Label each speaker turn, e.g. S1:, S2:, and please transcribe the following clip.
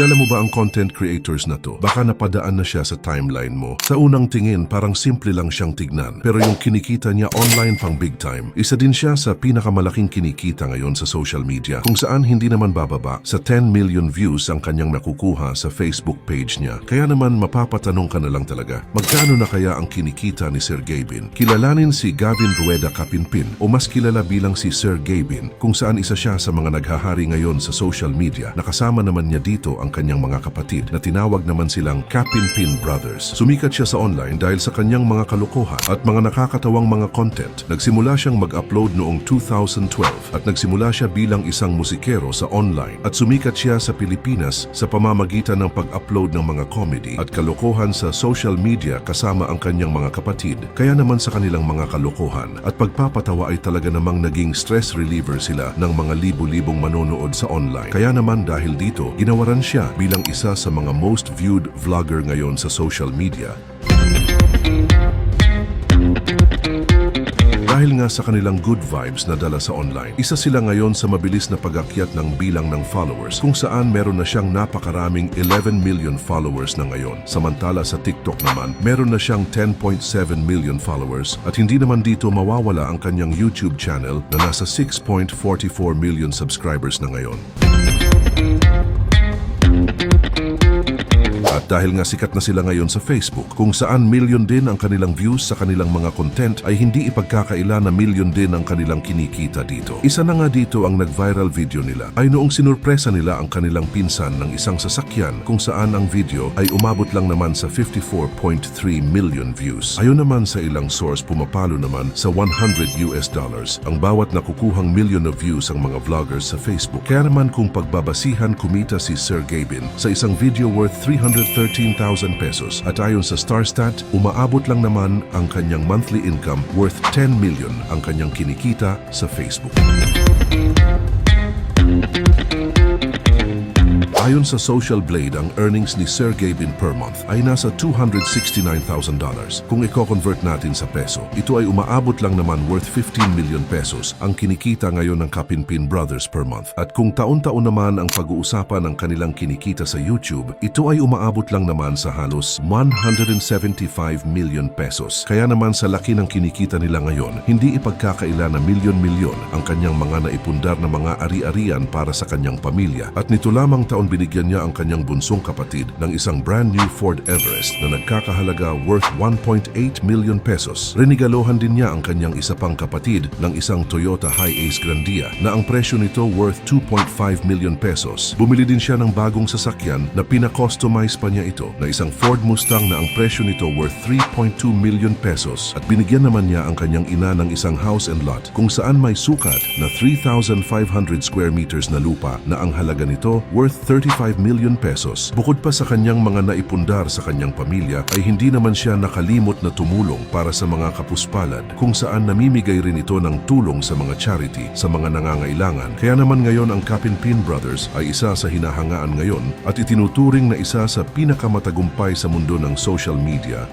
S1: Kilala mo ba ang content creators na to? Baka napadaan na siya sa timeline mo. Sa unang tingin, parang simple lang siyang tignan. Pero yung kinikita niya online pang big time, isa din siya sa pinakamalaking kinikita ngayon sa social media. Kung saan hindi naman bababa sa 10 million views ang kanyang nakukuha sa Facebook page niya. Kaya naman mapapatanong ka na lang talaga, magkano na kaya ang kinikita ni Sir Gabin? Kilalanin si Gavin Rueda Kapinpin o mas kilala bilang si Sir Gabin kung saan isa siya sa mga naghahari ngayon sa social media. Nakasama naman niya dito ang kanyang mga kapatid na tinawag naman silang Kapinpin Brothers. Sumikat siya sa online dahil sa kanyang mga kalokohan at mga nakakatawang mga content. Nagsimula siyang mag-upload noong 2012 at nagsimula siya bilang isang musikero sa online at sumikat siya sa Pilipinas sa pamamagitan ng pag-upload ng mga comedy at kalokohan sa social media kasama ang kanyang mga kapatid. Kaya naman sa kanilang mga kalokohan at pagpapatawa ay talaga namang naging stress reliever sila ng mga libo-libong manonood sa online. Kaya naman dahil dito, ginawaran siya bilang isa sa mga most viewed vlogger ngayon sa social media Dahil nga sa kanilang good vibes na dala sa online, isa sila ngayon sa mabilis na pagakyat ng bilang ng followers kung saan meron na siyang napakaraming 11 million followers na ngayon. Samantala sa TikTok naman, meron na siyang 10.7 million followers at hindi naman dito mawawala ang kanyang YouTube channel na nasa 6.44 million subscribers na ngayon. Dahil nga sikat na sila ngayon sa Facebook, kung saan milyon din ang kanilang views sa kanilang mga content ay hindi ipagkakaila na milyon din ang kanilang kinikita dito. Isa na nga dito ang nag-viral video nila ay noong sinurpresa nila ang kanilang pinsan ng isang sasakyan kung saan ang video ay umabot lang naman sa 54.3 million views. Ayon naman sa ilang source pumapalo naman sa 100 US dollars ang bawat nakukuhang million of views ang mga vloggers sa Facebook. Kaya naman kung pagbabasihan kumita si Sir Gabin sa isang video worth 313,000 pesos at ayon sa Starstat, umaabot lang naman ang kanyang monthly income worth 10 million ang kanyang kinikita sa Facebook. Ayon sa Social Blade, ang earnings ni Sir Gabin per month ay nasa $269,000. Kung i-convert natin sa peso, ito ay umaabot lang naman worth 15 million pesos ang kinikita ngayon ng Kapinpin Brothers per month. At kung taon-taon naman ang pag-uusapan ng kanilang kinikita sa YouTube, ito ay umaabot lang naman sa halos 175 million pesos. Kaya naman sa laki ng kinikita nila ngayon, hindi ipagkakaila na milyon-milyon ang kanyang mga naipundar na mga ari-arian para sa kanyang pamilya. At nito lamang taon binigyan niya ang kanyang bunsong kapatid ng isang brand new Ford Everest na nagkakahalaga worth 1.8 million pesos. Renigalohan din niya ang kanyang isa pang kapatid ng isang Toyota Hi-Ace Grandia na ang presyo nito worth 2.5 million pesos. Bumili din siya ng bagong sasakyan na pina-customize pa niya ito na isang Ford Mustang na ang presyo nito worth 3.2 million pesos at binigyan naman niya ang kanyang ina ng isang house and lot kung saan may sukat na 3,500 square meters na lupa na ang halaga nito worth 35 million pesos. Bukod pa sa kanyang mga naipundar sa kanyang pamilya ay hindi naman siya nakalimot na tumulong para sa mga kapuspalad kung saan namimigay rin ito ng tulong sa mga charity sa mga nangangailangan. Kaya naman ngayon ang Kapinpin Brothers ay isa sa hinahangaan ngayon at itinuturing na isa sa pinakamatagumpay sa mundo ng social media